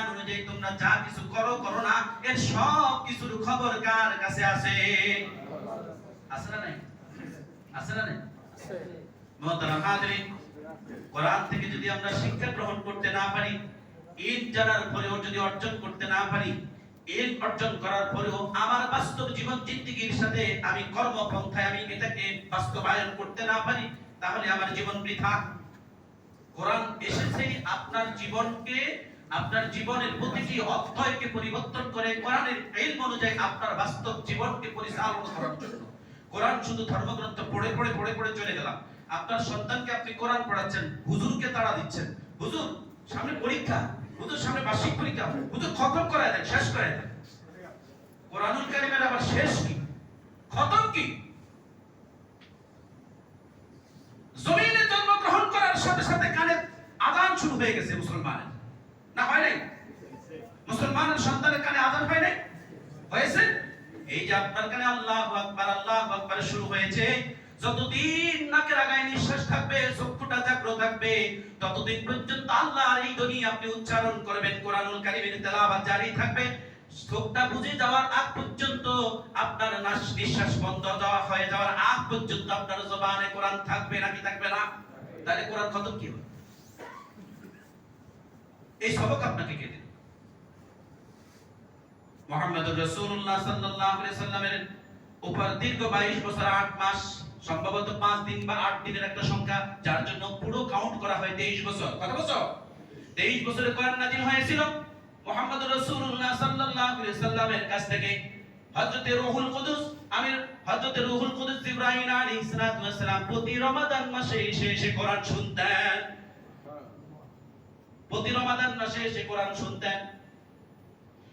বিধান অনুযায়ী তোমরা যা কিছু করো করো না এর সব কিছুর খবর কার কাছে আছে? আছে না নাই? আছে না নাই? মোহতারাম হাজরিন কোরআন থেকে যদি আমরা শিক্ষা গ্রহণ করতে না পারি ঈদ জানার পরেও যদি অর্জন করতে না পারি ঈদ অর্জন করার পরেও আমার বাস্তব জীবন জিন্দিগির সাথে আমি কর্মপন্থায় আমি এটাকে বাস্তবায়ন করতে না পারি তাহলে আমার জীবন বৃথা। কোরআন এসেছে আপনার জীবনকে আপনার জীবনের প্রতিটি অধ্যায়কে পরিবর্তন করে কোরআনের ইলম অনুযায়ী আপনার বাস্তব জীবনকে পরিচালনা করার জন্য। কোরআন শুধু ধর্মগ্রন্থ পড়ে পড়ে পড়ে পড়ে চলে গেলাম। আপনার সন্তানকে আপনি কোরআন পড়াচ্ছেন, হুজুরকে তাড়া দিচ্ছেন। হুজুর, সামনে পরীক্ষা, হুজুর সামনে বার্ষিক পরীক্ষা, হুজুর খতম করায় দেন, শেষ করায় দেন। কোরআনুল কারিমের আবার শেষ কি? খতম কি? জমিনে জন্মগ্রহণ করার সাথে সাথে কানে আদান শুরু হয়ে গেছে মুসলমানের। না হয় নাই? মুসলমানের সন্তানের কানে আদান হয় নাই? হয়েছে? এই যে আপনার কানে আল্লাহ আকবার আল্লাহ আকবার শুরু হয়েছে। যতদিন নাকের আগায় নিঃশ্বাস থাকবে চক্ষুটা জাগ্রত থাকবে, ততদিন পর্যন্ত আল্লাহর এই ধ্বনি আপনি উচ্চারণ করবেন, কোরআনুল কারীমের তেলাওয়াত জারি থাকবে। চোখটা বুঝে যাওয়ার আগ পর্যন্ত আপনার নিঃশ্বাস বন্ধ দেওয়া হয়ে যাওয়ার আগ পর্যন্ত আপনার জবানে কোরআন থাকবে নাকি থাকবে না? তাহলে কোরআন খতম কি হবে? এই সবক আপনাকে কে দিল? মোহাম্মদুর রাসূলুল্লাহ সাল্লাল্লাহু সাল্লামের উপর দীর্ঘ 22 বছর 8 মাস, সম্ভবত 5 দিন বা 8 দিনের একটা সংখ্যা, যার জন্য পুরো কাউন্ট করা হয় 23 বছর। কত বছর 23 বছরে কোরআন নাযিল হয়েছিল। মোহাম্মদুর রাসূলুল্লাহ সাল্লাল্লাহু সাল্লামের কাছ থেকে হযরতে রূহুল কুদুস, আমির হযরতে রূহুল কুদুস জিবরাইল আলাইহিস সালাতু ওয়াস সালাম প্রতি রমাদান মাসে এসে এসে কোরআন শুনতেন। প্রতি রমাদান মাসে এসে কোরআন শুনতেন।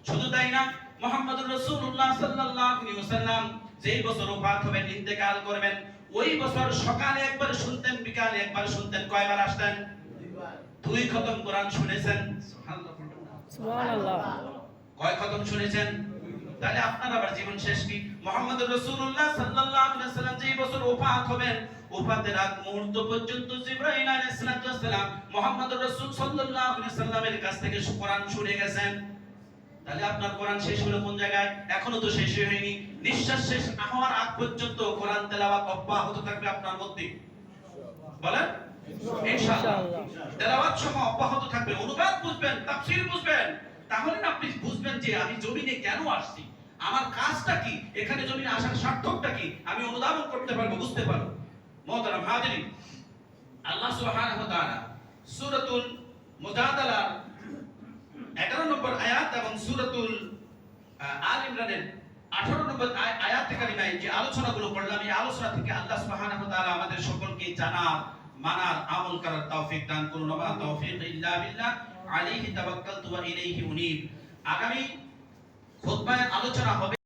শুধু তাই না মোহাম্মদুর রাসূলুল্লাহ সাল্লাল্লাহু আলাইহি ওয়াসাল্লাম যেই বছর ওফাত হবেন ইন্তেকাল করবেন ওই বছর সকালে একবার শুনতেন বিকালে একবার শুনতেন কয়বার আসতেন? দুই খতম কোরআন শুনেছেন। সুবহানাল্লাহ। কয় খতম শুনেছেন? তাহলে আপনার আবার জীবন শেষ কি? মোহাম্মদুর রাসূলুল্লাহ সাল্লাল্লাহু আলাইহি ওয়াসাল্লাম যেই বছর ওফাত হবেন ওফাতের আগ মুহূর্ত পর্যন্ত আলাইহিস সালাম মোহাম্মদুর রাসূল সাল্লাল্লাহু আলাইহি সাল্লামের কাছ থেকে কোরআন শুনে গেছেন। তাহলে আপনার কোরআন শেষ হলো কোন জায়গায়? এখনও তো শেষ হয়নি। নিঃশ্বাস শেষ হওয়ার আগ পর্যন্ত কোরআন তেলাওয়াত অব্যাহত থাকবে আপনার মধ্যে। বলেন? ইনশাআল্লাহ। তেলাওয়াত সহ অব্যাহত থাকবে। অনুবাদ বুঝবেন তাফসীর বুঝবেন। তাহলে আপনি বুঝবেন যে আমি জমিনে কেন আসছি? আমার কাজটা কি? এখানে জমিনে আসার সার্থকটা কি? আমি অনুধাবন করতে পারব বুঝতে পারব। আল্লাহ সুবহানাহু তাআলা সূরাতুল মুজাদালার 11 নম্বর আয়াত এবং সূরাতুল আল ইমরানের 18 নম্বর আয়- আয়াত যে আলোচনাগুলো এই আলোচনা থেকে আল্লাহ সুবহানাহু তাআলা আমাদের সকলকে জানার, মানার, আমল করার তৌফিক দান করুন। ওয়া তৌফিক ইল্লা বিল্লাহ, আলাইহি তাওয়াক্কালতু ওয়া ইলাইহি আগামী খুতবায় আলোচনা হবে